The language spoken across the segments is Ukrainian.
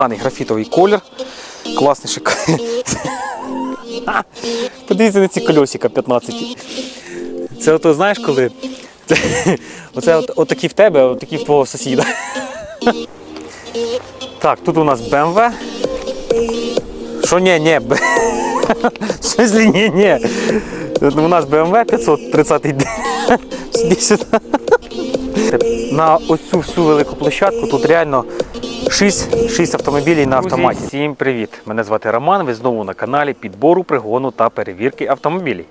Даний графітовий колір. Класний шик. Подивіться на ці кольосика 15. Це ото знаєш коли? Це, оце от, отакі в тебе, а отакі в твого сусіда. Так, тут у нас BMW. Що ні, ні. Смысле, ні, ні. У нас BMW 530 Сюди сюди. На оцю всю велику площадку тут реально 6, 6 автомобілів на автоматі. Всім привіт! Мене звати Роман. Ви знову на каналі підбору, пригону та перевірки автомобілів.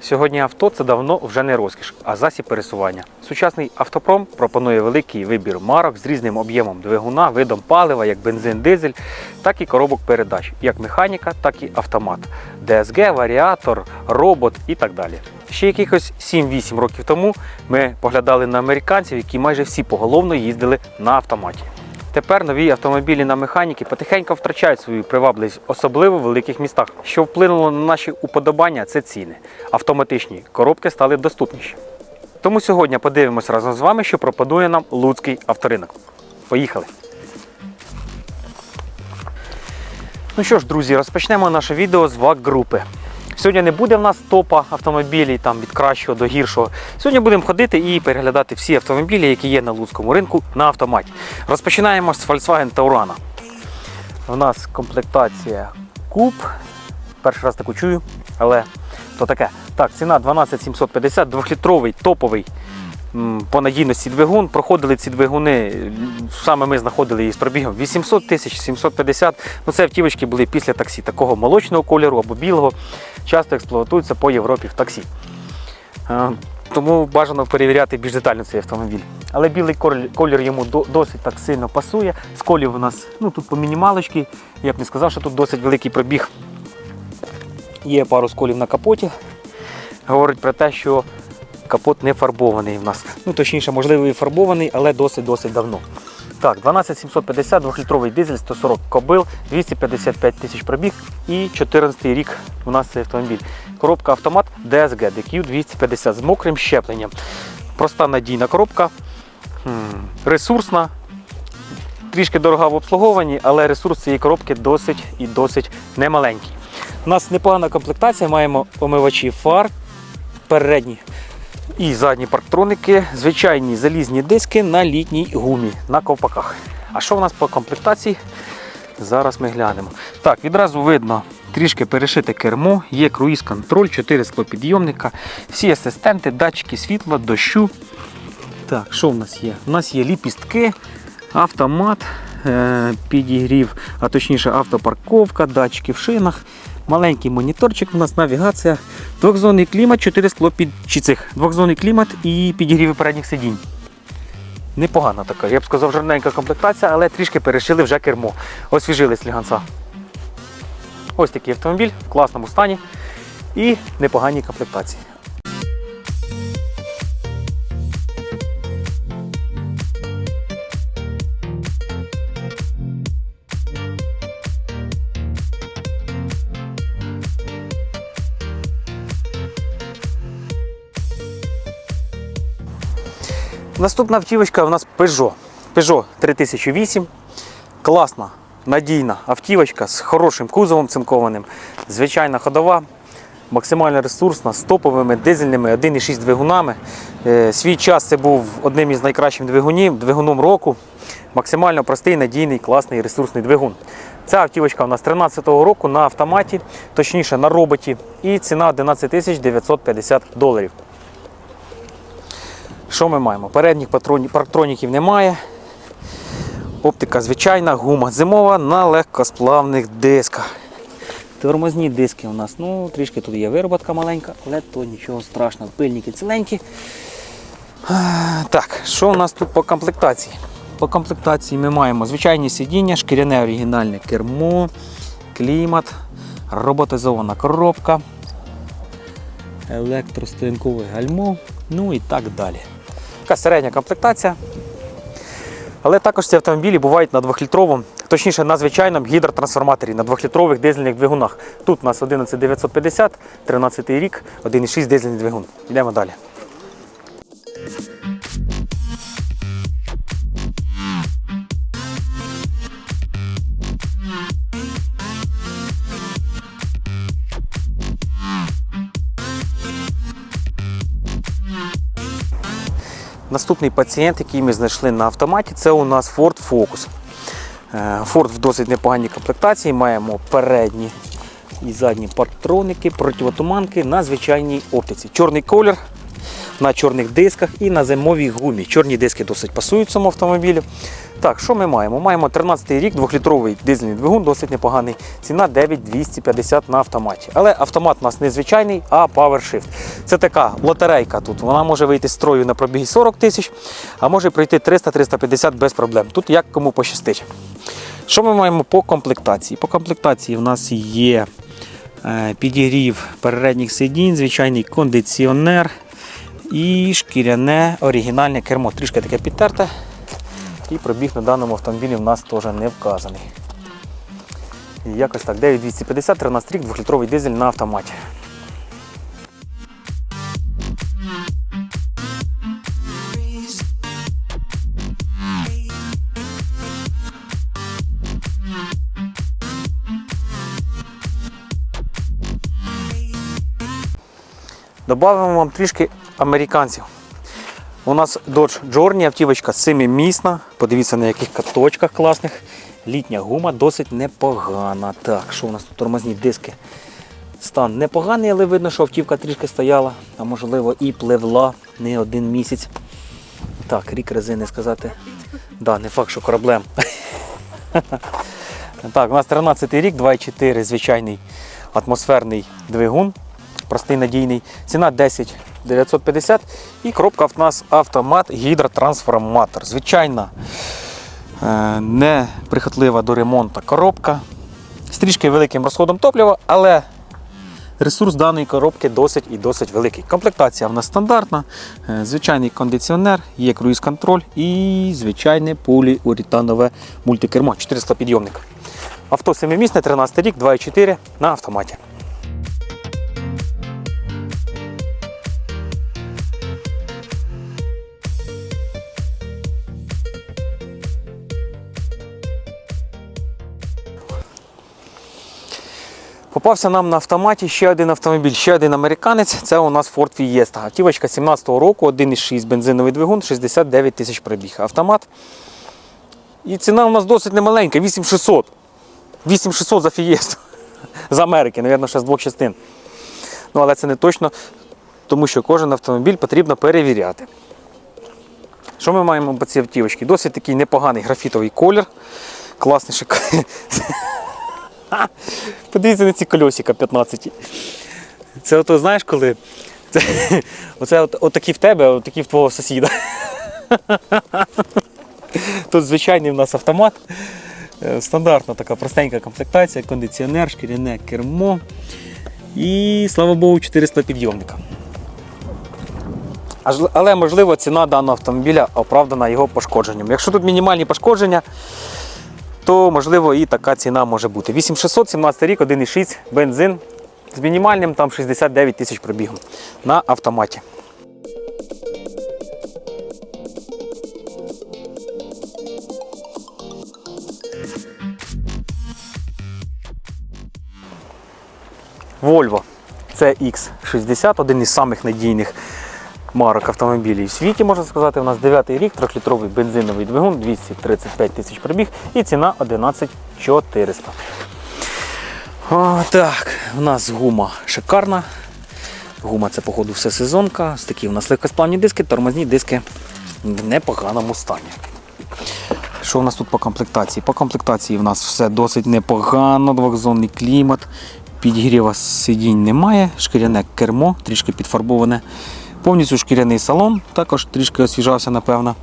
Сьогодні авто це давно вже не розкіш, а засіб пересування. Сучасний автопром пропонує великий вибір марок з різним об'ємом двигуна, видом палива, як бензин, дизель, так і коробок передач, як механіка, так і автомат, ДСГ, варіатор, робот і так далі. Ще якихось 7-8 років тому ми поглядали на американців, які майже всі поголовно їздили на автоматі. Тепер нові автомобілі на механіки потихеньку втрачають свою привабливість, особливо в великих містах. Що вплинуло на наші уподобання, це ціни. Автоматичні коробки стали доступніші. Тому сьогодні подивимось разом з вами, що пропонує нам Луцький авторинок. Поїхали! Ну що ж, друзі, розпочнемо наше відео з ВАК-групи. Сьогодні не буде в нас топа автомобілів там, від кращого до гіршого. Сьогодні будемо ходити і переглядати всі автомобілі, які є на Луцькому ринку на автоматі. Розпочинаємо з Volkswagen Taurana. У нас комплектація Куб. Перший раз таку чую, але то таке. Так, ціна 12750, 2-літровий топовий по надійності двигун. Проходили ці двигуни, саме ми знаходили її з пробігом 800 тисяч, 750. Ну, це автівочки були після таксі, такого молочного кольору або білого. Часто експлуатуються по Європі в таксі. Тому бажано перевіряти більш детально цей автомобіль. Але білий колір йому досить так сильно пасує. Сколів у нас ну, тут по мінімалочці. Я б не сказав, що тут досить великий пробіг. Є пару сколів на капоті. Говорить про те, що капот не фарбований в нас. Ну, точніше, можливо, і фарбований, але досить-досить давно. Так, 12750, 2-літровий дизель, 140 кобил, 255 тисяч пробіг і 14 рік у нас цей автомобіль. Коробка автомат DSG DQ 250 з мокрим щепленням. Проста надійна коробка, ресурсна, трішки дорога в обслуговуванні, але ресурс цієї коробки досить і досить немаленький. У нас непогана комплектація, маємо омивачі фар, передні і задні парктроники, звичайні залізні диски на літній гумі на ковпаках. А що в нас по комплектації? Зараз ми глянемо. Так, відразу видно трішки перешите кермо, є круїз-контроль, 4 склопідйомника, всі асистенти, датчики світла, дощу. Так, що в нас є? У нас є ліпістки, автомат, е, підігрів, а точніше автопарковка, датчики в шинах, маленький моніторчик, у нас навігація, двохзонний клімат, 4 скло під цих, двохзонний клімат і підігріви передніх сидінь. Непогана така, я б сказав, жорненька комплектація, але трішки перешили вже кермо. Освіжили сліганця. Ось такий автомобіль в класному стані і непоганій комплектації. Наступна автівочка у нас Peugeot. Peugeot 3008. Класна, надійна автівочка з хорошим кузовом цинкованим. Звичайна ходова, максимально ресурсна, з топовими дизельними 1,6 двигунами. Е, Свій час це був одним із найкращих двигунів, двигуном року. Максимально простий, надійний, класний ресурсний двигун. Ця автівочка у нас 13-го року на автоматі, точніше на роботі, і ціна 11 950 доларів. Що ми маємо? Передніх парктроніків немає. Оптика звичайна, гума зимова на легкосплавних дисках. Тормозні диски у нас, ну, трішки тут є вироботка маленька, але то нічого страшного. Пильники ціленькі. Так, що у нас тут по комплектації? По комплектації ми маємо звичайні сидіння, шкіряне оригінальне кермо, клімат, роботизована коробка, електростоянкове гальмо, ну і так далі. Така середня комплектація. Але також ці автомобілі бувають на 2-літровому, точніше на звичайному гідротрансформаторі, на 2-літрових дизельних двигунах. Тут у нас 11950, 13 рік, 1,6 дизельний двигун. Йдемо далі. Наступний пацієнт, який ми знайшли на автоматі, це у нас Ford Focus. Е, Ford в досить непоганій комплектації. Маємо передні і задні патроники противотуманки на звичайній оптиці. Чорний колір на чорних дисках і на зимовій гумі. Чорні диски досить пасують в цьому автомобілю. Так, що ми маємо? Маємо 13-й рік, 2-літровий дизельний двигун, досить непоганий. Ціна 9250 на автоматі. Але автомат у нас не звичайний, а PowerShift. Це така лотерейка тут. Вона може вийти з строю на пробігі 40 тисяч, а може пройти 300-350 без проблем. Тут як кому пощастить. Що ми маємо по комплектації? По комплектації в нас є е, підігрів передніх сидінь, звичайний кондиціонер і шкіряне оригінальне кермо. Трішки таке підтерте. І пробіг на даному автомобілі в нас теж не вказаний. І якось так, 9250, 13 рік, 2-літровий дизель на автоматі. Добавимо вам трішки американців. У нас Dodge Journey, автівочка семимісна. Подивіться на яких каточках класних. Літня гума досить непогана. Так, що у нас тут тормозні диски? Стан непоганий, але видно, що автівка трішки стояла, а можливо і пливла не один місяць. Так, рік резини сказати. Да, не факт, що кораблем. Так, у нас 13 рік, 2,4 звичайний атмосферний двигун, простий надійний. Ціна 10 950 і коробка в нас автомат гідротрансформатор. Звичайна, е, неприхотлива до ремонту коробка з трішки великим розходом топлива, але ресурс даної коробки досить і досить великий. Комплектація в нас стандартна, е, звичайний кондиціонер, є круїз-контроль і звичайне поліуретанове мультикермо 400 підйомник. Авто семимісне, 13 рік, 2,4 на автоматі. Попався нам на автоматі ще один автомобіль, ще один американець. Це у нас Ford Fiesta. Автівочка 17-го року, 1,6 бензиновий двигун, 69 тисяч пробіг. Автомат. І ціна у нас досить немаленька, 8600. 8600 за Fiesta. З Америки, мабуть, ще з двох частин. Ну, але це не точно, тому що кожен автомобіль потрібно перевіряти. Що ми маємо по цій автівочці? Досить такий непоганий графітовий колір. Класний шикарний. Подивіться на ці кольосика 15. Це ото, знаєш, коли. Це, оце от, отакі в тебе, а отакі в твого сусіда. Тут звичайний в нас автомат. Е, Стандартна така простенька комплектація, кондиціонер, шкіряне кермо. І, слава Богу, 400 підйомника. Але можливо ціна даного автомобіля оправдана його пошкодженням. Якщо тут мінімальні пошкодження, то можливо і така ціна може бути. 8600, 17 рік, 1,6 бензин з мінімальним там 69 тисяч пробігу на автоматі. Volvo CX60, один із самих надійних марок автомобілів в світі, можна сказати. У нас 9 рік, 3-літровий бензиновий двигун, 235 тисяч пробіг і ціна 11400. О, так, у нас гума шикарна. Гума це, походу, все сезонка. Такі у нас легкосплавні диски, тормозні диски в непоганому стані. Що у нас тут по комплектації? По комплектації в нас все досить непогано, двохзонний клімат, підігріва сидінь немає, шкіряне кермо, трішки підфарбоване. Повністю шкіряний салон, також трішки освіжався, напевно.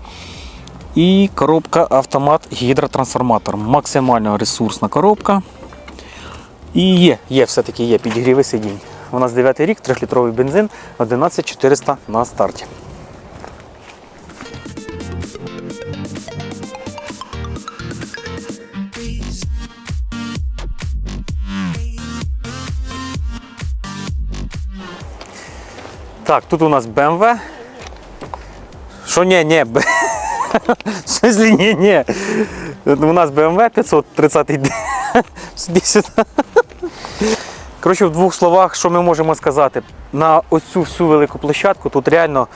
І коробка автомат гідротрансформатор. Максимально ресурсна коробка. І є, є все-таки є підігріви сидінь. У нас 9 рік, 3-літровий бензин, 11400 на старті. Так, тут у нас BMW. Що ні, ні, в смысле, ні, ні. У нас BMW 530 д Сюди сюди. Коротше, в двох словах, що ми можемо сказати? На оцю всю велику площадку тут реально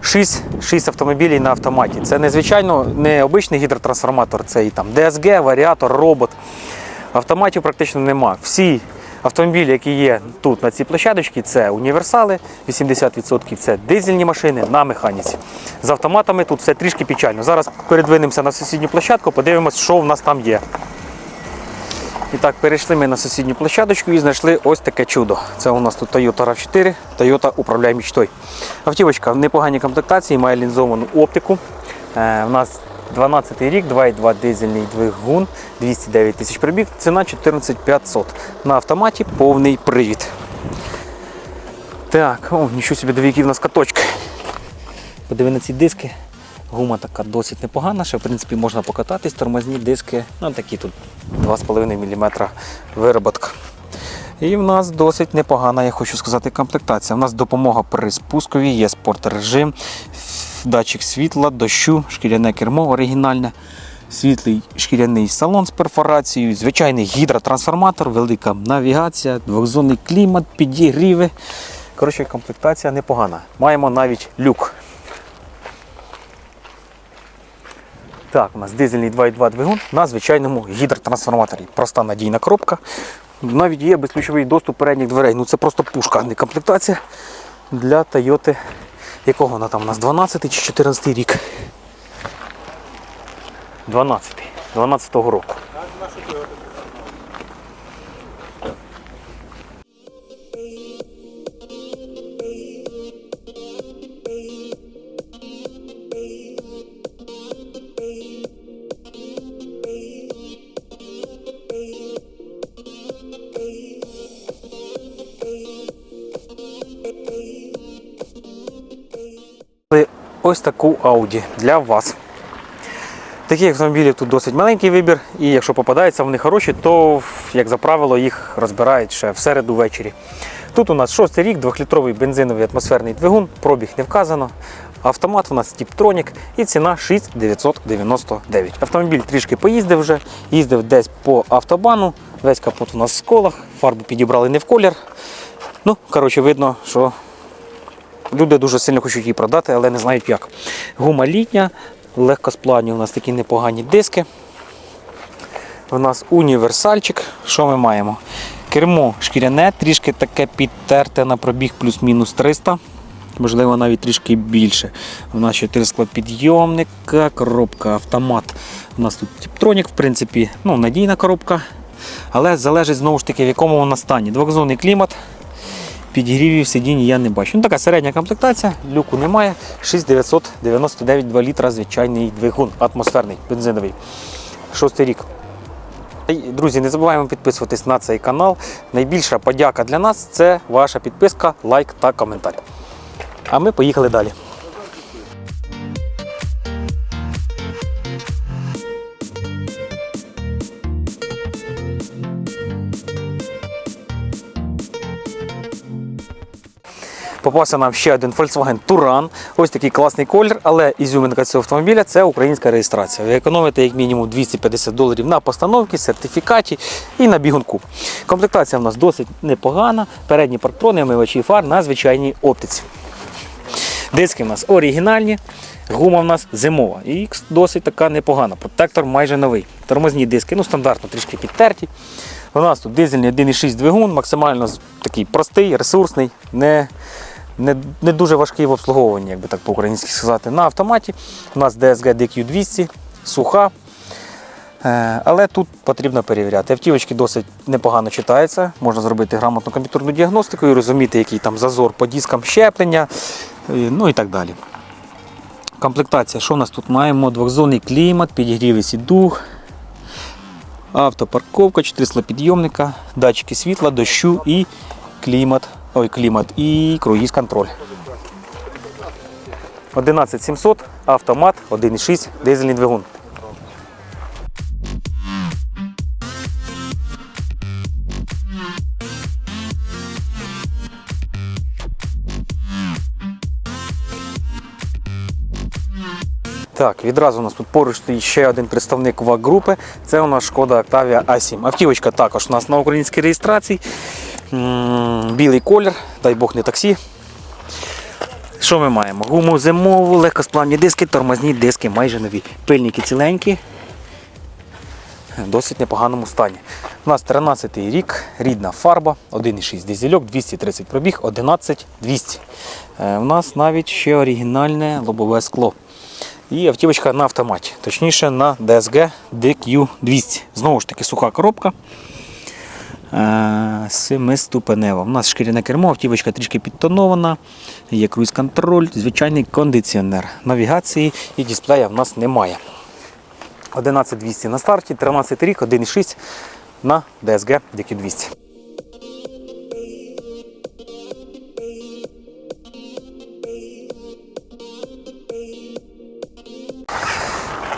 6, 6 автомобілів на автоматі. Це незвичайно не обичний гідротрансформатор, це і там DSG, варіатор, робот. Автоматів практично нема. Всі автомобілі, які є тут на цій площадочці, це універсали, 80% це дизельні машини на механіці. З автоматами тут все трішки печально. Зараз передвинемося на сусідню площадку, подивимося, що в нас там є. І так, перейшли ми на сусідню площадочку і знайшли ось таке чудо. Це у нас тут Toyota RAV4, Toyota управляй мічтой. Автівочка в непоганій комплектації, має лінзовану оптику. Е, у нас 12 рік, 2,2 дизельний двигун, 209 тисяч пробіг, ціна 14 500. На автоматі повний привід. Так, о, нічого собі віків у нас каточки. Подиви на ці диски. Гума така досить непогана, ще в принципі можна покататись, тормозні диски, ну такі тут 2,5 мм вироботка. І в нас досить непогана, я хочу сказати, комплектація. У нас допомога при спускові, є спорт-режим, датчик світла, дощу, шкіряне кермо оригінальне, світлий шкіряний салон з перфорацією, звичайний гідротрансформатор, велика навігація, двохзонний клімат, підігріви. Коротше, комплектація непогана. Маємо навіть люк. Так, у нас дизельний 2.2 двигун на звичайному гідротрансформаторі. Проста надійна коробка. Навіть є безключовий доступ передніх дверей. Ну це просто пушка, а не комплектація для Toyota. Якого вона там у нас 12 чи 14 рік? 12. 12 року. Ось таку Audi для вас. Таких автомобілів тут досить маленький вибір, і якщо попадаються вони хороші, то, як за правило, їх розбирають ще в середу ввечері. Тут у нас шостий рік, 2-літровий бензиновий атмосферний двигун, пробіг не вказано. Автомат у нас Tiptronic і ціна 6999. Автомобіль трішки поїздив вже, їздив десь по автобану, весь капот у нас в сколах, фарбу підібрали не в колір. Ну, коротше, видно, що Люди дуже сильно хочуть її продати, але не знають як. Гума літня, легкосплавні у нас такі непогані диски. У нас універсальчик. Що ми маємо? Кермо шкіряне, трішки таке підтерте на пробіг плюс-мінус 300. Можливо, навіть трішки більше. У нас 4 склопідйомника, коробка автомат. У нас тут Tiptronic, в принципі, ну, надійна коробка. Але залежить знову ж таки, в якому вона стані. Двохзонний клімат. Підігрівів сидінь я не бачу. Ну, така середня комплектація, люку немає. 6999 2 літра звичайний двигун, атмосферний, бензиновий. Шостий рік. Друзі, не забуваємо підписуватись на цей канал. Найбільша подяка для нас це ваша підписка, лайк та коментар. А ми поїхали далі. Попався нам ще один Volkswagen Touran. Ось такий класний колір, але ізюминка цього автомобіля це українська реєстрація. Ви економите як мінімум 250 доларів на постановці, сертифікаті і на бігунку. Комплектація в нас досить непогана. Передні парктрони, омивачі фар на звичайній оптиці. Диски в нас оригінальні, гума в нас зимова. І досить така непогана. Протектор майже новий. Тормозні диски, ну стандартно трішки підтерті. У нас тут дизельний 1,6 двигун, максимально такий простий, ресурсний, не, не, не дуже важкий в обслуговуванні, як би так по-українськи сказати. На автоматі у нас DSG DQ200, суха. Е, Але тут потрібно перевіряти. Автівочки досить непогано читаються. Можна зробити грамотну комп'ютерну діагностику і розуміти, який там зазор по дискам щеплення, ну і так далі. Комплектація, що у нас тут маємо? Двохзонний клімат, підігріви сідух, автопарковка, 4 склопідйомника, датчики світла, дощу і клімат, ой, клімат і круїз контроль. 11700, автомат, 1,6, дизельний двигун. Так, відразу у нас тут поруч ще один представник ВАГ групи. Це у нас шкода Octavia A7. Автівочка також у нас на українській реєстрації. Білий колір, дай Бог не таксі. Що ми маємо? Гуму зимову, легкосплавні диски, тормозні диски, майже нові. Пильники ціленькі, досить непоганому стані. У нас 13 рік, рідна фарба, 1,6 дизельок, 230 пробіг, 11200. Е, У нас навіть ще оригінальне лобове скло. І автівочка на автоматі, точніше на DSG DQ200. Знову ж таки суха коробка. Семиступенева. У нас шкіряне кермо, автівочка трішки підтонована, є круїз-контроль, звичайний кондиціонер. Навігації і дисплея в нас немає. 11200 на старті, 13 рік, 1,6 на DSG DQ200.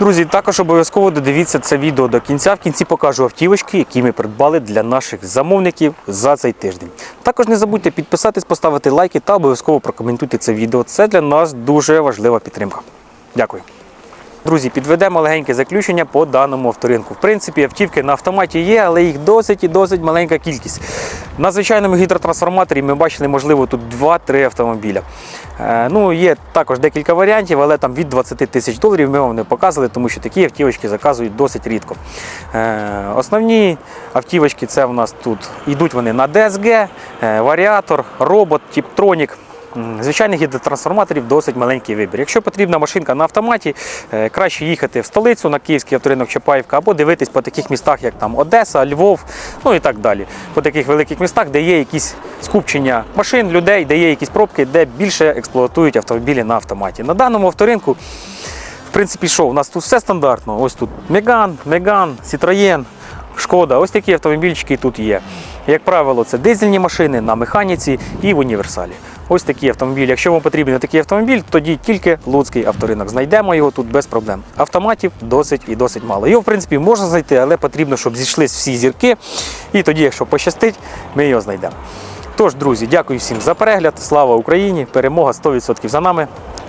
Друзі, також обов'язково додивіться це відео до кінця. В кінці покажу автівочки, які ми придбали для наших замовників за цей тиждень. Також не забудьте підписатись, поставити лайки та обов'язково прокоментуйте це відео. Це для нас дуже важлива підтримка. Дякую. Друзі, підведемо легеньке заключення по даному авторинку. В принципі, автівки на автоматі є, але їх досить і досить маленька кількість. На звичайному гідротрансформаторі ми бачили, можливо, тут 2-3 автомобіля. Е, ну, є також декілька варіантів, але там від 20 тисяч доларів ми вам не показували, тому що такі автівочки заказують досить рідко. Е, основні автівочки це в нас тут йдуть вони на DSG, е, варіатор, робот, тіптронік. Звичайних гідротрансформаторів досить маленький вибір. Якщо потрібна машинка на автоматі, е, краще їхати в столицю на Київський авторинок Чапаївка або дивитись по таких містах, як там Одеса, Львов, ну і так далі. По таких великих містах, де є якісь скупчення машин, людей, де є якісь пробки, де більше експлуатують автомобілі на автоматі. На даному авторинку, в принципі, що у нас тут все стандартно. Ось тут Меган, Меган, Citroën, Шкода, ось такі автомобільчики тут є. Як правило, це дизельні машини на механіці і в універсалі. Ось такі автомобілі. Якщо вам потрібен такий автомобіль, тоді тільки Луцький авторинок. Знайдемо його тут без проблем. Автоматів досить і досить мало. Його, в принципі, можна знайти, але потрібно, щоб зійшлись всі зірки. І тоді, якщо пощастить, ми його знайдемо. Тож, друзі, дякую всім за перегляд. Слава Україні! Перемога 100% за нами.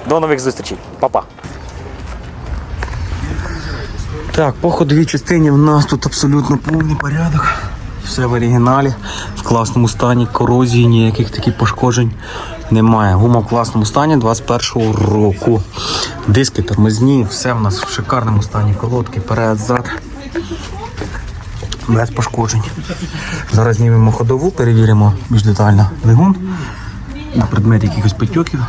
До нових зустрічей. Па-па! Так, по ходовій частині в нас тут абсолютно повний порядок. Все в оригіналі, в класному стані, корозії, ніяких таких пошкоджень немає. Гума в класному стані 21-го року. Диски тормозні, все в нас в шикарному стані. Колодки, перед, зад. Без пошкоджень. Зараз знімемо ходову, перевіримо більш детально двигун на предмет якихось потьоків.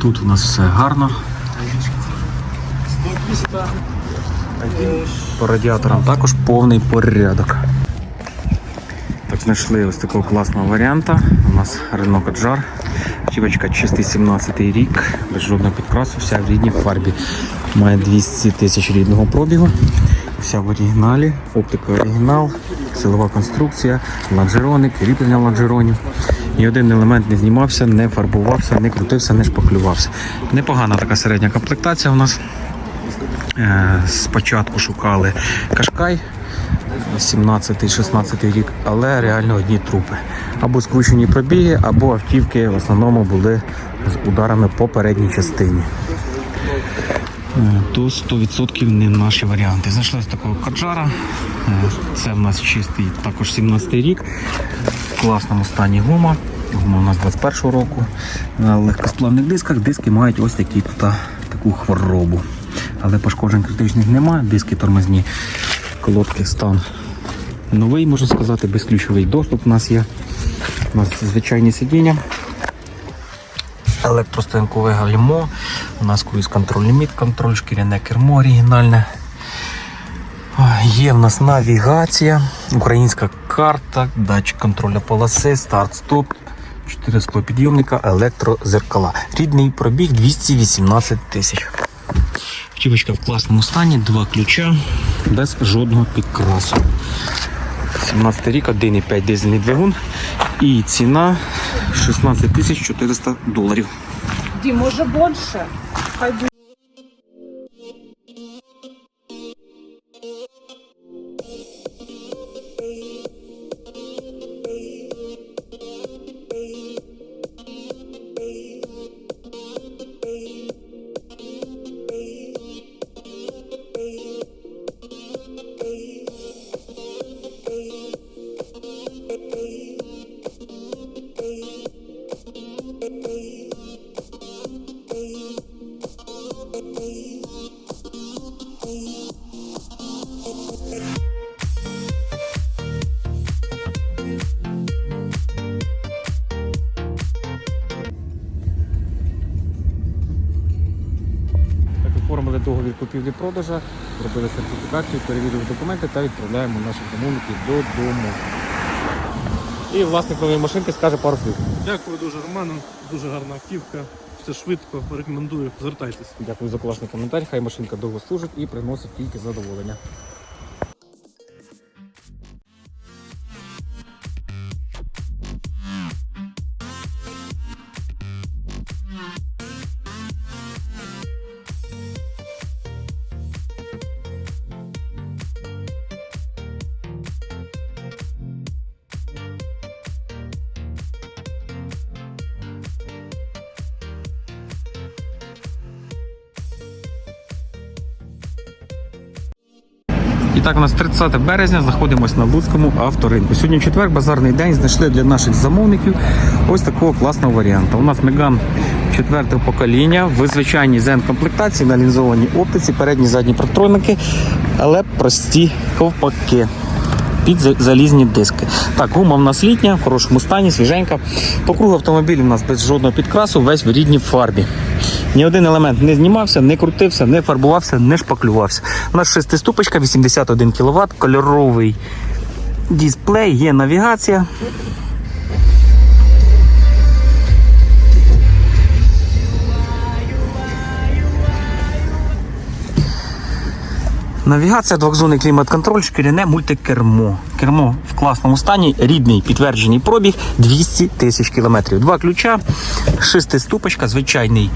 Тут у нас все гарно. По радіаторам також повний порядок. Так, знайшли ось такого класного варіанта. У нас Renault Kadjar. Чіпочка чистий 17 рік, без жодного підкрасу, вся в рідній фарбі. Має 200 тисяч рідного пробігу. Вся в оригіналі, оптика оригінал, силова конструкція, лонжерони, кріплення лонжеронів. І один елемент не знімався, не фарбувався, не крутився, не шпаклювався. Непогана така середня комплектація у нас. Е, Спочатку шукали Кашкай 17-16 рік, але реально одні трупи. Або скручені пробіги, або автівки в основному були з ударами по передній частині. Е, То 100% не наші варіанти. Знайшли ось такого каджара. Е, Це в нас чистий також 17 рік. В класному стані гума. Гума у нас 21 року. На легкосплавних дисках диски мають ось такі, та, таку хворобу. Але пошкоджень критичних немає, диски тормозні, колодки стан новий, можна сказати, безключовий доступ у нас є. У нас звичайні сидіння. Електростоянкове гальмо, у нас круїз контроль ліміт, контроль, шкіряне кермо оригінальне. Є в нас навігація, українська карта, датчик контролю полоси, старт-стоп, 4 склопідйомника, електрозеркала. Рідний пробіг 218 тисяч. Автівочка в класному стані, два ключа, без жодного підкрасу. 17 рік, 1,5 дизельний двигун і ціна 16 400 доларів. Ді, може більше? Хай Оформили договір купівлі-продажа, зробили сертифікацію, перевірили документи та відправляємо наших замовників додому. І власник нової машинки скаже пару слів. Дякую дуже Роману, дуже гарна автівка. Все швидко. Рекомендую. Звертайтесь. Дякую за класний коментар. Хай машинка довго служить і приносить тільки задоволення. І так, у нас 30 березня знаходимося на Луцькому авторинку. Сьогодні четвер, базарний день. Знайшли для наших замовників ось такого класного варіанту. У нас Меган четвертого покоління в звичайній zen комплектації на лінзованій оптиці, передні задні протроники, але прості ковпаки. Під залізні диски. Так, гума в нас літня, в хорошому стані, свіженька. По кругу автомобіль у нас без жодного підкрасу, весь в рідній фарбі. Ні один елемент не знімався, не крутився, не фарбувався, не шпаклювався. У нас шестиступочка, 81 кВт, кольоровий дисплей, є навігація. Навігація, двохзонний клімат-контроль, шкіряне мультикермо. Кермо в класному стані, рідний підтверджений пробіг 200 тисяч кілометрів. Два ключа, шестиступочка, звичайний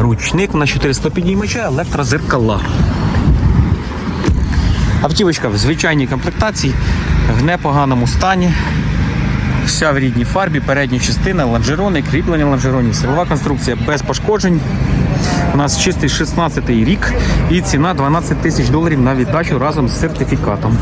ручник на 400 підіймача, електрозеркала. Автівочка в звичайній комплектації, в непоганому стані. Вся в рідній фарбі, передня частина, лонжерони, кріплення лонжеронів, силова конструкція без пошкоджень. У нас чистий 16-й рік і ціна 12 тисяч доларів на віддачу разом з сертифікатом.